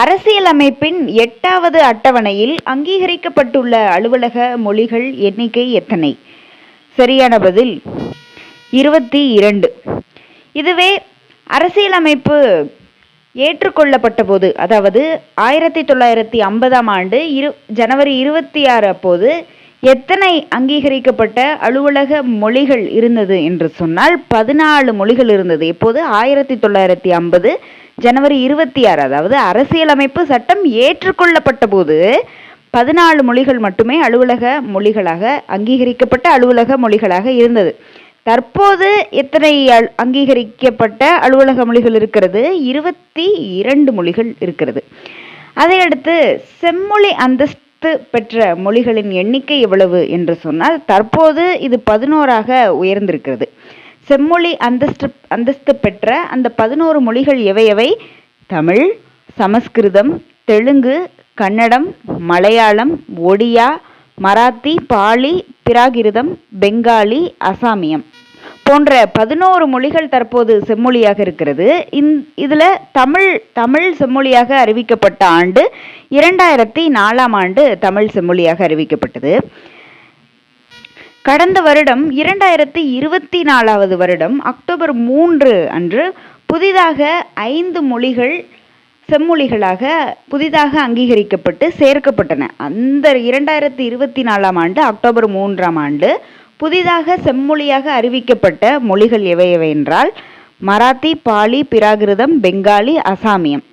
அரசியலமைப்பின் எட்டாவது அட்டவணையில் அங்கீகரிக்கப்பட்டுள்ள அலுவலக மொழிகள் எண்ணிக்கை எத்தனை? சரியான பதில் இருபத்தி இரண்டு. இதுவே அரசியலமைப்பு ஏற்றுக்கொள்ளப்பட்ட போது அதாவது ஆயிரத்தி தொள்ளாயிரத்தி ஐம்பதாம் ஆண்டு இரு ஜனவரி இருபத்தி ஆறு அப்போது எத்தனை அங்கீகரிக்கப்பட்ட அலுவலக மொழிகள் இருந்தது என்று சொன்னால் பதினாலு மொழிகள் இருந்தது. இப்போது ஆயிரத்தி தொள்ளாயிரத்தி ஐம்பது ஜனவரி இருபத்தி ஆறு அதாவது அரசியலமைப்பு சட்டம் ஏற்றுக்கொள்ளப்பட்ட போது பதினாலு மொழிகள் மட்டுமே அலுவலக மொழிகளாக அங்கீகரிக்கப்பட்ட அலுவலக மொழிகளாக இருந்தது. தற்போது எத்தனை அல்- அங்கீகரிக்கப்பட்ட அலுவலக மொழிகள் இருக்கிறது? இருபத்தி இரண்டு மொழிகள் இருக்கிறது. அதையடுத்து செம்மொழி அந்தஸ்து பெற்ற மொழிகளின் எண்ணிக்கை எவ்வளவு என்று சொன்னால் தற்போது இது பதினோராக உயர்ந்திருக்கிறது. செம்மொழி அந்தஸ்து அந்தஸ்து பெற்ற அந்த பதினோரு மொழிகள் எவை எவை? தமிழ் சமஸ்கிருதம் தெலுங்கு கன்னடம் மலையாளம் ஒடியா மராத்தி பாலி பிராகிருதம் பெங்காலி அசாமியம். போன்ற பதினோரு மொழிகள் தற்போது செம்மொழியாக இருக்கிறது. இந் இதில் தமிழ் தமிழ் செம்மொழியாக அறிவிக்கப்பட்ட ஆண்டு இரண்டாயிரத்தி நாலாம் ஆண்டு தமிழ் செம்மொழியாக அறிவிக்கப்பட்டது. கடந்த வருடம் இரண்டாயிரத்தி இருபத்தி நாலாவது வருடம் அக்டோபர் மூன்று அன்று புதிதாக ஐந்து மொழிகள் செம்மொழிகளாக புதிதாக அங்கீகரிக்கப்பட்டு சேர்க்கப்பட்டன. அந்த இரண்டாயிரத்தி இருபத்தி நாலாம் ஆண்டு அக்டோபர் மூன்றாம் ஆண்டு புதிதாக செம்மொழியாக அறிவிக்கப்பட்ட மொழிகள் எவை எவை என்றால் மராத்தி பாலி பிராகிருதம் பெங்காலி அசாமியம்.